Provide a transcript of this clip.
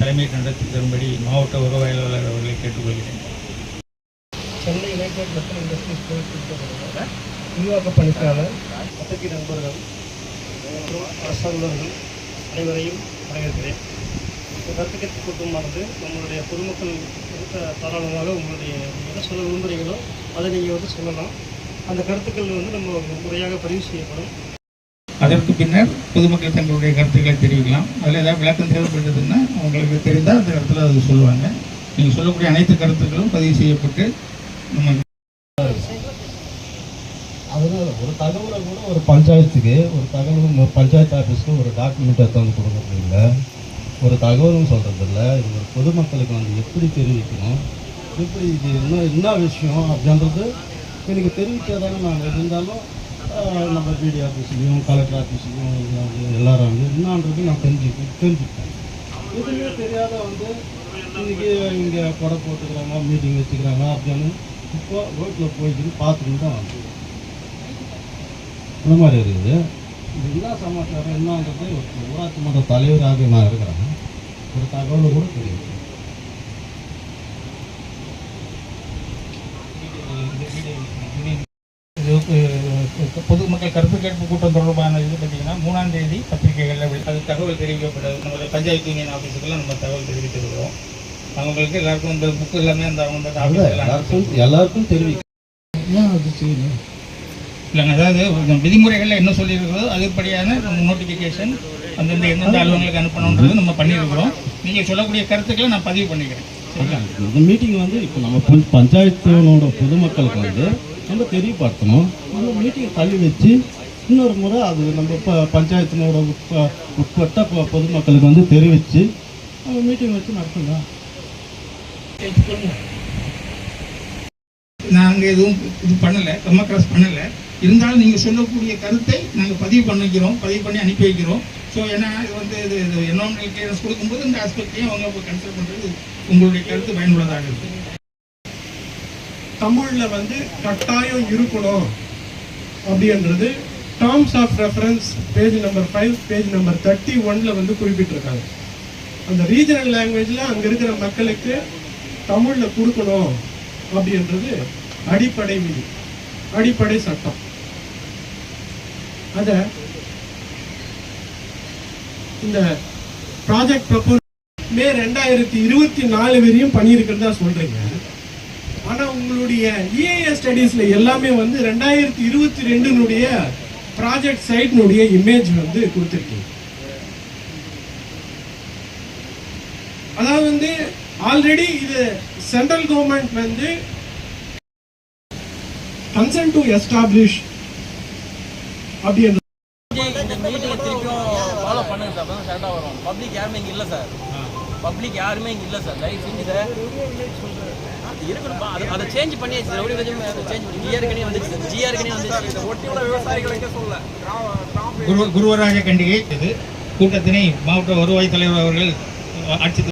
தலைமை கண்டத்தில் தரும்படி மாவட்ட உறவாளர் அவர்களை கேட்டுக்கொள்கிறேன். சென்னை யுனைடெட் மெட்டல் இண்டஸ்ட்ரீஸ் தொழிற்சங்கத்தோட விரிவாக்க பணிக்காளர் பத்திரிகை நண்பர்கள் அரசாங்கர்கள் அனைவரையும் வரவேற்கிறேன். கேட்பு கூட்டமானது நம்மளுடைய பொதுமக்கள் தாராளமாக உங்களுடைய என்ன சொல்ல விரும்புகிறீங்களோ அதை நீங்கள் வந்து சொல்லலாம். அந்த கருத்துக்கள் வந்து நம்ம முறையாக பதிவு செய்யப்படும். அதற்கு பின்னர் பொதுமக்கள் தங்களுடைய கருத்துக்களை தெரிவிக்கலாம். அதில் ஏதாவது விளக்கம் தேவைப்பட்டதுன்னா அவங்களுக்கு தெரிந்தால் அந்த இடத்துல அது சொல்லுவாங்க. நீங்கள் சொல்லக்கூடிய அனைத்து கருத்துக்களும் பதிவு செய்யப்பட்டு நம்ம அதனால ஒரு தகவலை கூட ஒரு பஞ்சாயத்துக்கு ஒரு தகவல் பஞ்சாயத்து ஆஃபீஸ்க்கு ஒரு டாக்குமெண்ட் எடுத்து கொடுக்கறது இல்லை. ஒரு தகவலும் சொல்கிறது இல்லை இது ஒரு பொதுமக்களுக்கு வந்து எப்படி தெரிவிக்கணும்? எப்படி இது என்ன என்ன விஷயம் அப்படின்றது எனக்கு தெரிவிக்காதானே நாங்கள் இருந்தாலும் நம்ம பிடி ஆஃபீஸ்லேயும் கலெக்டர் ஆஃபீஸ்லேயும் எல்லாரும் வந்து என்னன்றது நான் தெரிஞ்சுக்க தெரிஞ்சுக்கிட்டேன். எதுவுமே தெரியாத வந்து இன்றைக்கி இங்கே கொடை போட்டுக்கிறாங்க மீட்டிங் வச்சுக்கிறாங்க அப்படின்னு இப்போ ரோட்டில் போய்க்கிட்டு பார்த்துக்கிட்டு தான் வந்து இந்த மாதிரி இருக்குது. என்ன சமாச்சாரம் என்னன்றது ஒரு ஊராட்சி மன்ற தலைவராக நான் இருக்கிறேன். ஒரு தகவல் கூட தெரியும். பொதுமக்கள் கருத்து கேட்பு கூட்டம் தொடர்பான இது பார்த்தீங்கன்னா மூணாம் தேதி பத்திரிகைகளில் அது தகவல் தெரிவிக்கப்பட்டது நம்மளுடைய பஞ்சாயத்து யூனியன் ஆஃபீஸுக்கெல்லாம் நம்ம தகவல் தெரிவித்திருக்கிறோம் அவங்களுக்கு எல்லாருக்கும் இந்த புக்கு எல்லாமே அந்த அவங்க எல்லாருக்கும் எல்லாருக்கும் தெரிவிக்கும் ஏன் அது செய்யணும்? இல்லைங்க அதாவது விதிமுறைகளில் என்ன சொல்லியிருக்கிறதோ அதுபடியான நோட்டிஃபிகேஷன் அந்தந்த எந்தெந்த அலுவலங்களுக்கு அனுப்பணுன்றது நம்ம பண்ணியிருக்கிறோம். நீங்கள் சொல்லக்கூடிய கருத்துக்களை நான் பதிவு பண்ணிக்கிறேன். இந்த மீட்டிங் வந்து இப்போ நம்ம பஞ்- பஞ்சாயத்தினோட பொதுமக்களுக்கு வந்து நம்ம தெரியப்படுத்தணும். நம்ம மீட்டிங்கை தள்ளி வச்சு இன்னொரு முறை அது நம்ம ப பஞ்சாயத்தினோட உட்ப உட்பட்ட பொதுமக்களுக்கு வந்து தெரிவித்து நம்ம மீட்டிங் வச்சு நடத்துங்க நாங்கள் எதுவும் இது பண்ணலை கம்ம கிராஸ் பண்ணலை. இருந்தாலும் நீங்கள் சொல்லக்கூடிய கருத்தை நாங்கள் பதிவு பண்ணிக்கிறோம் பதிவு பண்ணி அனுப்பி வைக்கிறோம். ஸோ ஏன்னா இது வந்து இது இது என்வரான்மெண்டல் கிளியரன்ஸ் கொடுக்கும்போது இந்த ஆஸ்பெக்டையும் அவங்க கன்சிடர் பண்ணுறது உங்களுடைய கருத்து பயனுள்ளதாக இருக்குது தமிழில் வந்து கட்டாயம் இருக்கணும் அப்படின்றது terms of reference page number five page number thirty ஒன்ல வந்து குறிப்பிட்டிருக்காங்க. அந்த ரீஜனல் லாங்குவேஜில் அங்கே இருக்கிற மக்களுக்கு தமிழில் கொடுக்கணும் அப்படின்றது அடிப்படை விதி அடிப்படை சட்டம். அத இந்த ப்ராஜெக்ட் ப்ரப்போஸ் மே ரெண்டாயிரத்தி இருபத்தி நாலு வரையும் பண்ணியிருக்கிறதா சொல்றீங்க. ஆனா உங்களுடைய இஏஎஸ் ஸ்டடீஸ்ல எல்லாமே வந்து ரெண்டாயிரத்தி இருபத்தி ரெண்டுனுடைய ப்ராஜெக்ட் சைட்னுடைய இமேஜ் வந்து கொடுத்துருக்கீங்க. அதாவது வந்து ஆல்ரெடி இது சென்ட்ரல் கவர்மெண்ட் வந்து கன்சென்ட் டு எஸ்டாப்ளிஷ் அப்படின்ற இந்த மீட்டிங்கை திருப்பியும் ஃபாலோ பண்ணுங்க சார் அப்போ கரெக்டாக வரும். பப்ளிக் யாருமே இங்கே இல்லை சார் பப்ளிக் யாருமே இங்கே இல்லை சார் தயவு செஞ்சு சார் அது இருக்கணும்ப்பா அதை அதை சேஞ்ச் பண்ணியாச்சு சார் எப்படி சேஞ்ச் பண்ணி ஜிஆர்கனே வந்துச்சு சார் ஜிஆர்கனே வந்துச்சு ஒட்டி உள்ள விவசாயிகளுக்கே குருவராஜ கண்டிகை இது கூட்டத்தினை மாவட்ட வருவாய் தலைவர் அவர்கள் ஆட்சி